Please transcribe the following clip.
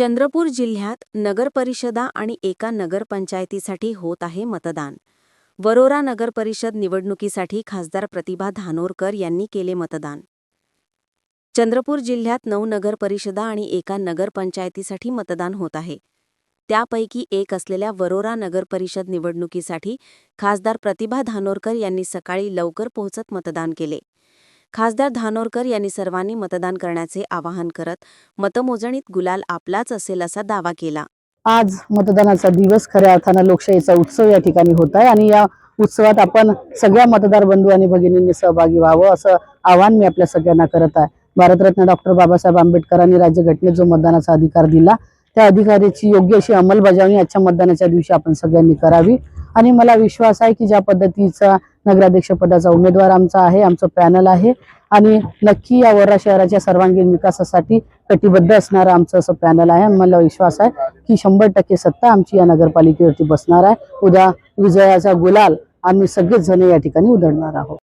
चंद्रपूर जिल्ह्यात नगरपरिषदा आणि एका नगरपंचायतीसाठी होत आहे मतदान. वरोरा नगरपरिषद निवडणुकीसाठी खासदार प्रतिभा धानोरकर यांनी केले मतदान. चंद्रपूर जिल्ह्यात नऊ नगरपरिषदा आणि एका नगरपंचायतीसाठी मतदान होत आहे. त्यापैकी एक असलेल्या वरोरा नगरपरिषद निवडणुकीसाठी खासदार प्रतिभा धानोरकर यांनी सकाळी लवकर पोहोचत मतदान केले. खासदार धानोरकर यांनी सर्वांनी मतदान करण्याचे आवाहन करत मतमोजणीत गुलाल आपलाच असेल असा दावा केला. आज मतदानाचा दिवस खऱ्या अर्थानं लोकशाहीचा उत्सव या ठिकाणी होत आहे आणि या उत्सवात आपण सगळ्या मतदार बंधू आणि भगिनींनी सहभागी व्हावं असं आवाहन मी आपल्या सगळ्यांना करत आहे. भारतरत्न डॉक्टर बाबासाहेब आंबेडकरांनी राज्यघटनेत जो मतदानाचा अधिकार दिला त्या अधिकाराची योग्य अशी अंमलबजावणी आजच्या मतदानाच्या दिवशी आपण सगळ्यांनी करावी. आणि मला विश्वास आहे की ज्या पद्धतीचा नगराध्यक्ष पदाचा उमेदवार आमचा आहे आमचं पॅनल आहे आणि नक्की या वर्धा शहराच्या सर्वांगीण विकासासाठी कटिबद्ध असणारं आमचं असं पॅनल आहे. मला विश्वास आहे की शंभर टक्के सत्ता आमची या नगरपालिकेवरती बसणार आहे. उद्या विजयाचा गुलाल आम्ही सगळेच जण या ठिकाणी उधळणार आहोत.